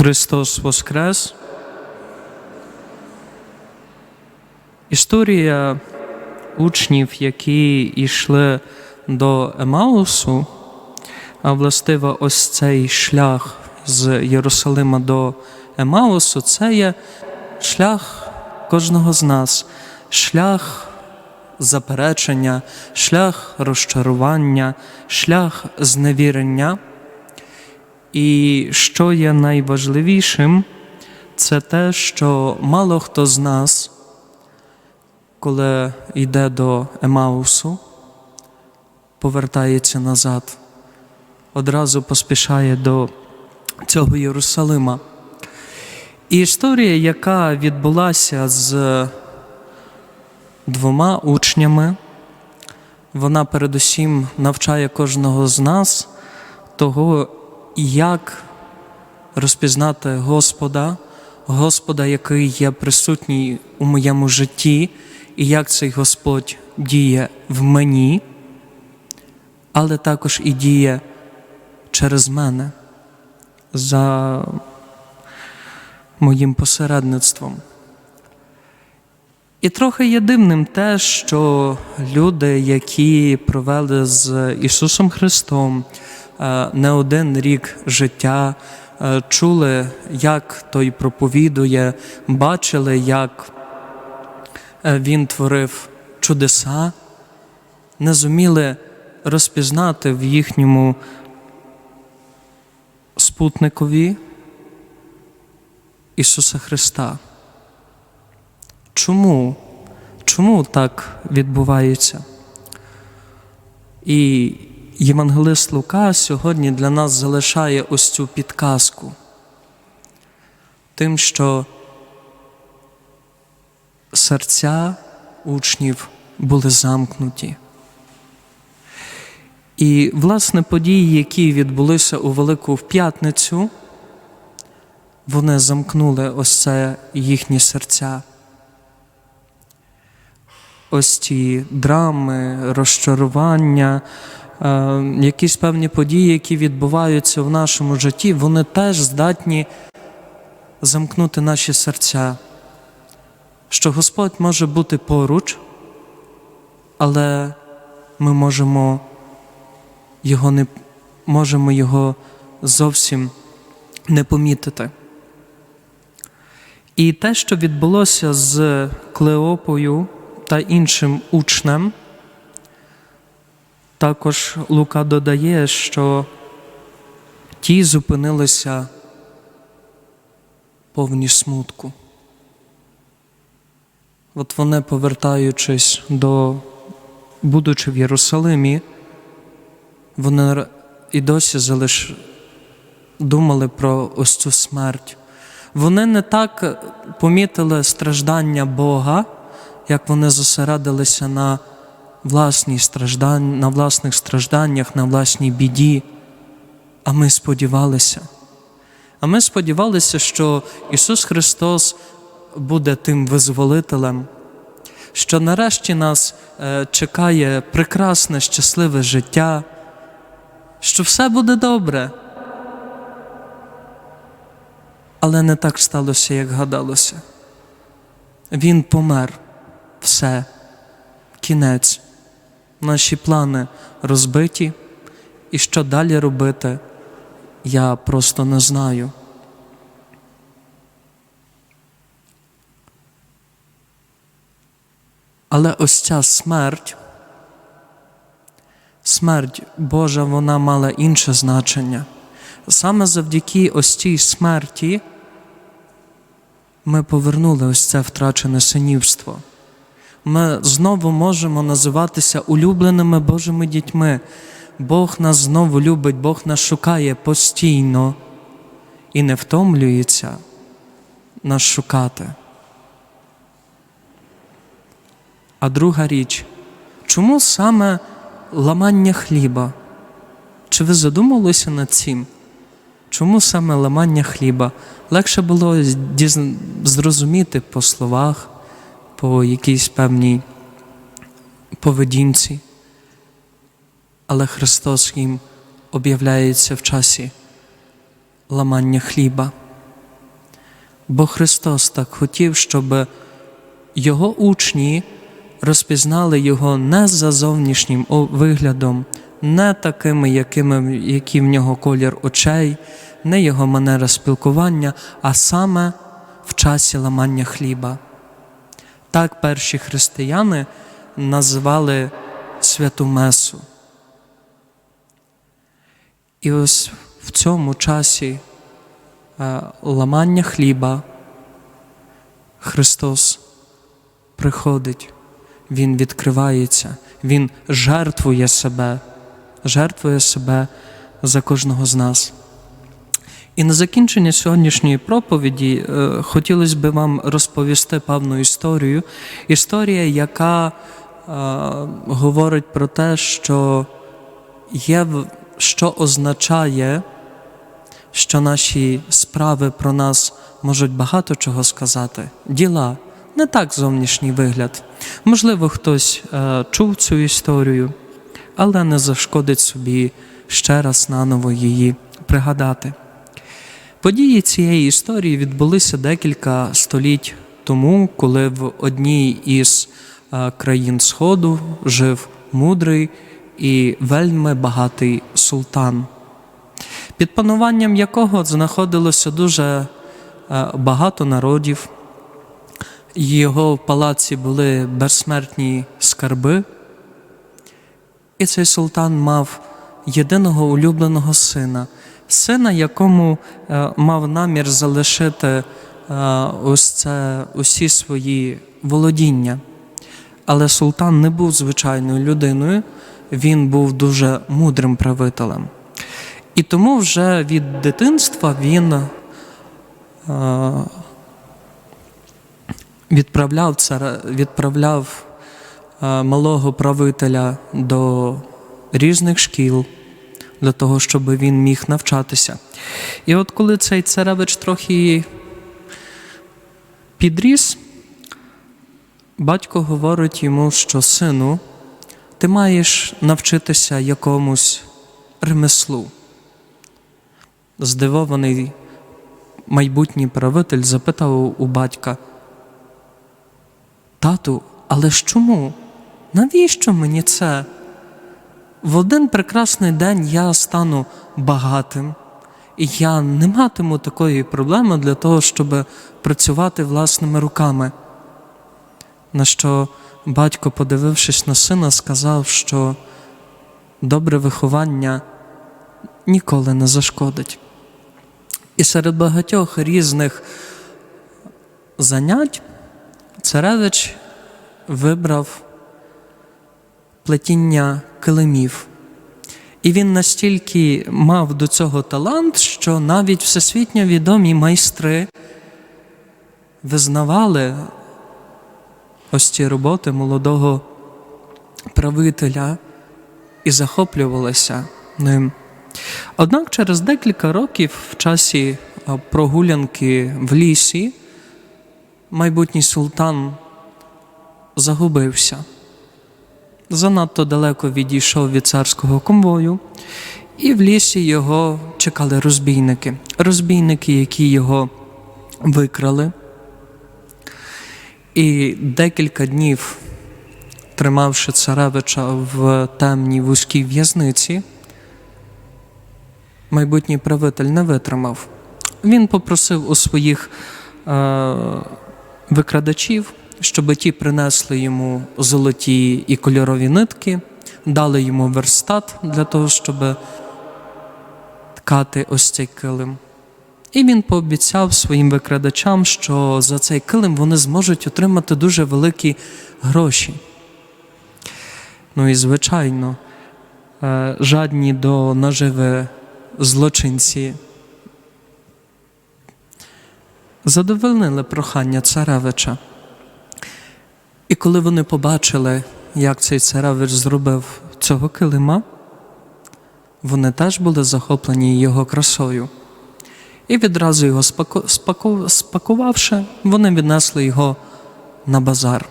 Христос Воскрес. Історія учнів, які йшли до Емаусу, а властиво ось цей шлях з Єрусалима до Емаусу, це є шлях кожного з нас, шлях заперечення, шлях розчарування, шлях зневірення. І що є найважливішим, це те, що мало хто з нас, коли йде до Емаусу, повертається назад, одразу поспішає до цього Єрусалима. І історія, яка відбулася з двома учнями, вона передусім навчає кожного з нас того, як розпізнати Господа, Господа, який є присутній у моєму житті, і як цей Господь діє в мені, але також і діє через мене за моїм посередництвом. І трохи є дивним те, що люди, які провели з Ісусом Христом не один рік життя, е, чули, як той проповідує, бачили, як е, Він творив чудеса, не зуміли розпізнати в їхньому спутникові Ісуса Христа. Чому? Чому так відбувається? І Євангелист Лука сьогодні для нас залишає ось цю підказку, тим, що серця учнів були замкнуті. І, власне, події, які відбулися у Велику в П'ятницю, вони замкнули ось це їхні серця. Ось ці драми, розчарування, якісь певні події, які відбуваються в нашому житті, вони теж здатні замкнути наші серця. Що Господь може бути поруч, але ми можемо його не можемо його зовсім не помітити. І те, що відбулося з Клеопою та іншим учнем, також Лука додає, що ті зупинилися повні смутку. От вони, повертаючись до, будучи в Єрусалимі, вони і досі залиш... думали про ось цю смерть. Вони не так помітили страждання Бога, як вони зосередилися на власній страждань, на власних стражданнях, на власній біді. А ми сподівалися. А ми сподівалися, що Ісус Христос буде тим визволителем, що нарешті нас е, чекає прекрасне, щасливе життя, що все буде добре. Але не так сталося, як гадалося. Він помер, все, кінець, наші плани розбиті, і що далі робити, я просто не знаю. Але ось ця смерть, смерть Божа, вона мала інше значення. Саме завдяки ось цій смерті ми повернули ось це втрачене синівство. Ми знову можемо називатися улюбленими Божими дітьми. Бог нас знову любить, Бог нас шукає постійно і не втомлюється нас шукати. А друга річ, чому саме ламання хліба? Чи ви задумалися над цим? Чому саме ламання хліба? Легше було зрозуміти по словах, по якійсь певній поведінці. Але Христос їм об'являється в часі ламання хліба. Бо Христос так хотів, щоб його учні розпізнали його не за зовнішнім виглядом, не такими, якими, який в нього колір очей, не його манера спілкування, а саме в часі ламання хліба. Так перші християни називали святу Месу. І ось в цьому часі е, ламання хліба Христос приходить, Він відкривається, Він жертвує себе, жертвує себе за кожного з нас. І на закінчення сьогоднішньої проповіді е, хотілося б вам розповісти певну історію. Історія, яка е, говорить про те, що є, що означає, що наші справи про нас можуть багато чого сказати. Діла, не так зовнішній вигляд. Можливо, хтось е, чув цю історію, але не зашкодить собі ще раз наново її пригадати. Події цієї історії відбулися декілька століть тому, коли в одній із е, країн Сходу жив мудрий і вельми багатий султан, під пануванням якого знаходилося дуже е, багато народів. Його в палаці були безсмертні скарби, і цей султан мав єдиного улюбленого сина, сина, якому е, мав намір залишити е, ось це усі свої володіння. Але султан не був звичайною людиною, він був дуже мудрим правителем. І тому вже від дитинства він е, відправляв, цара, відправляв малого правителя до різних шкіл для того, щоб він міг навчатися. І от коли цей царевич трохи підріс, батько говорить йому, що сину, ти маєш навчитися якомусь ремеслу. Здивований майбутній правитель запитав у батька, Тату, але ж чому? Навіщо мені це? В один прекрасний день я стану багатим, і я не матиму такої проблеми для того, щоб працювати власними руками. На що батько, подивившись на сина, сказав, що добре виховання ніколи не зашкодить. І серед багатьох різних занять царевич вибрав плетіння килимів. І він настільки мав до цього талант, що навіть всесвітньо відомі майстри визнавали ось ці роботи молодого правителя і захоплювалися ним. Однак через декілька років в часі прогулянки в лісі майбутній султан загубився. Занадто далеко відійшов від царського конвою, і в лісі його чекали розбійники. Розбійники, які його викрали. І декілька днів, тримавши царевича в темній вузькій в'язниці, майбутній правитель не витримав. Він попросив у своїх е, викрадачів, щоб ті принесли йому золоті і кольорові нитки, дали йому верстат для того, щоб ткати ось цей килим. І він пообіцяв своїм викрадачам, що за цей килим вони зможуть отримати дуже великі гроші. Ну і звичайно, е, жадні до наживи злочинці задовольнили прохання царевича. Коли вони побачили, як цей царевич зробив цього килима, вони теж були захоплені його красою. І відразу його спаку... спаку... спакувавши, вони віднесли його на базар.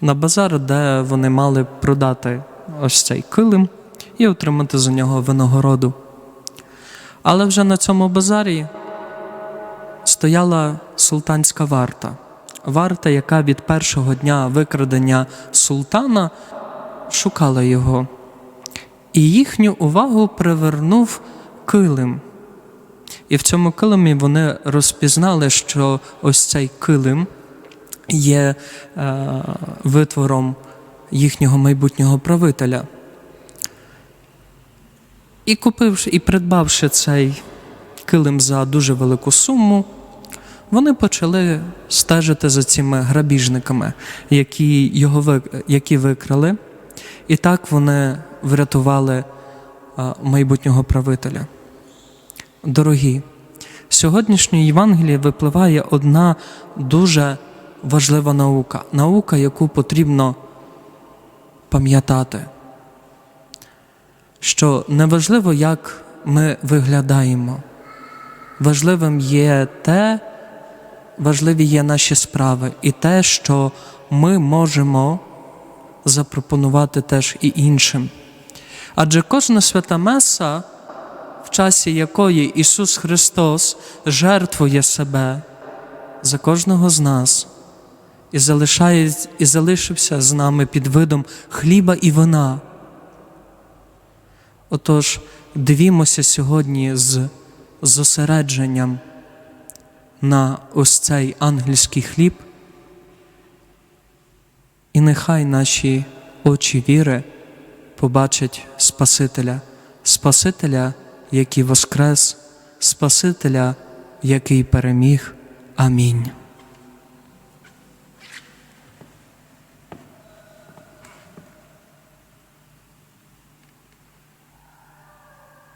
На базар, де вони мали продати ось цей килим і отримати за нього винагороду. Але вже на цьому базарі стояла султанська варта. Варта, яка від першого дня викрадення султана шукала його. І їхню увагу привернув килим. І в цьому килимі вони розпізнали, що ось цей килим є е, витвором їхнього майбутнього правителя. І купивши і придбавши цей килим за дуже велику суму, вони почали стежити за цими грабіжниками, які його які викрали, і так вони врятували майбутнього правителя. Дорогі, з сьогоднішньої Євангелії випливає одна дуже важлива наука, наука, яку потрібно пам'ятати, що неважливо, як ми виглядаємо, важливим є те, важливі є наші справи і те, що ми можемо запропонувати теж і іншим. Адже кожна свята Меса, в часі якої Ісус Христос жертвує себе за кожного з нас і, залишає, і залишився з нами під видом хліба і вина. Отож, дивімося сьогодні з зосередженням на ось цей ангельський хліб, і нехай наші очі віри побачать Спасителя, Спасителя, який воскрес, Спасителя, який переміг. Амінь.